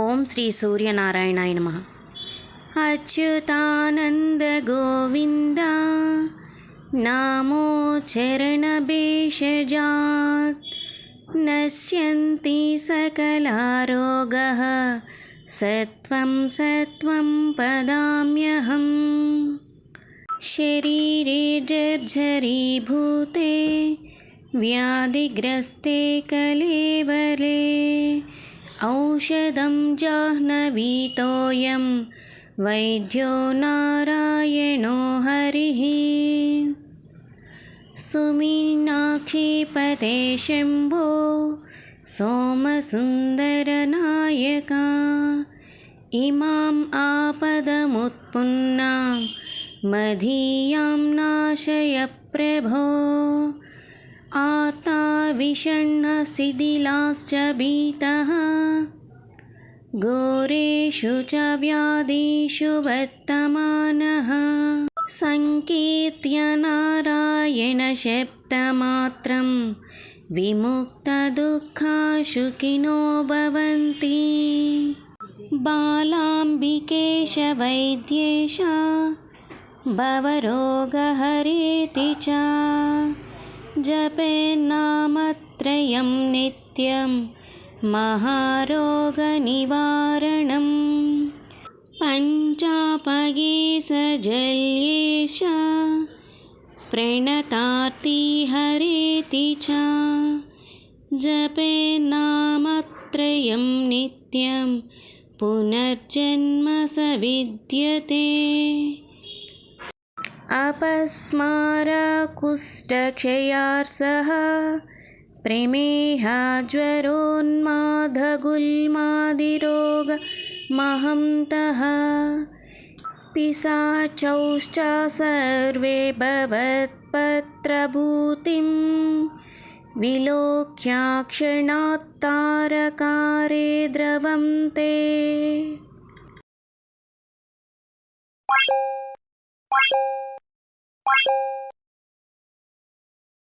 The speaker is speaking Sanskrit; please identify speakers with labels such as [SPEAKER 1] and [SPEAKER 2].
[SPEAKER 1] ॐ श्रीसूर्यनारायणाय नमः। अच्युतानन्दगोविन्द नामोच्चरणभेषजात् नश्यन्ति सकलारोगः सत्वं सत्वं वदाम्यहम् शरीरे जर्झरीभूते व्याधिग्रस्ते कलेवरे औषधं जाह्नवीतोऽयं वैद्यो नारायणो हरिः। सुमीनाक्षीपते शम्भो सोमसुन्दरनायका। इमाम् आपदमुत्पुन्नां मदीयां नाशय प्रभो आता विषण्णशिथिलाश्च भीतः। घोरेषु च व्याधिषु वर्तमानः। सङ्कीर्त्य नारायणशब्दमात्रं विमुक्तदुःखाशुकिनो भवन्ति। बालाम्बिकेश वैद्येश भवरोगहरेति च जपेन्नामत्रयं नित्यं महारोगनिवारणं। पञ्चापगेशजल्येश प्रणतार्ति हरेति च। जपेन्नामत्रयं नित्यं पुनर्जन्म स विद्यते अपस्मारकुष्ठक्षयार्सः प्रमेहाज्वरोन्मादगुल्मादिरोगमहन्तः पिशाचौश्च सर्वे भवत्पत्रभूतिं विलोक्याक्षणात्तारकारे द्रवन्ते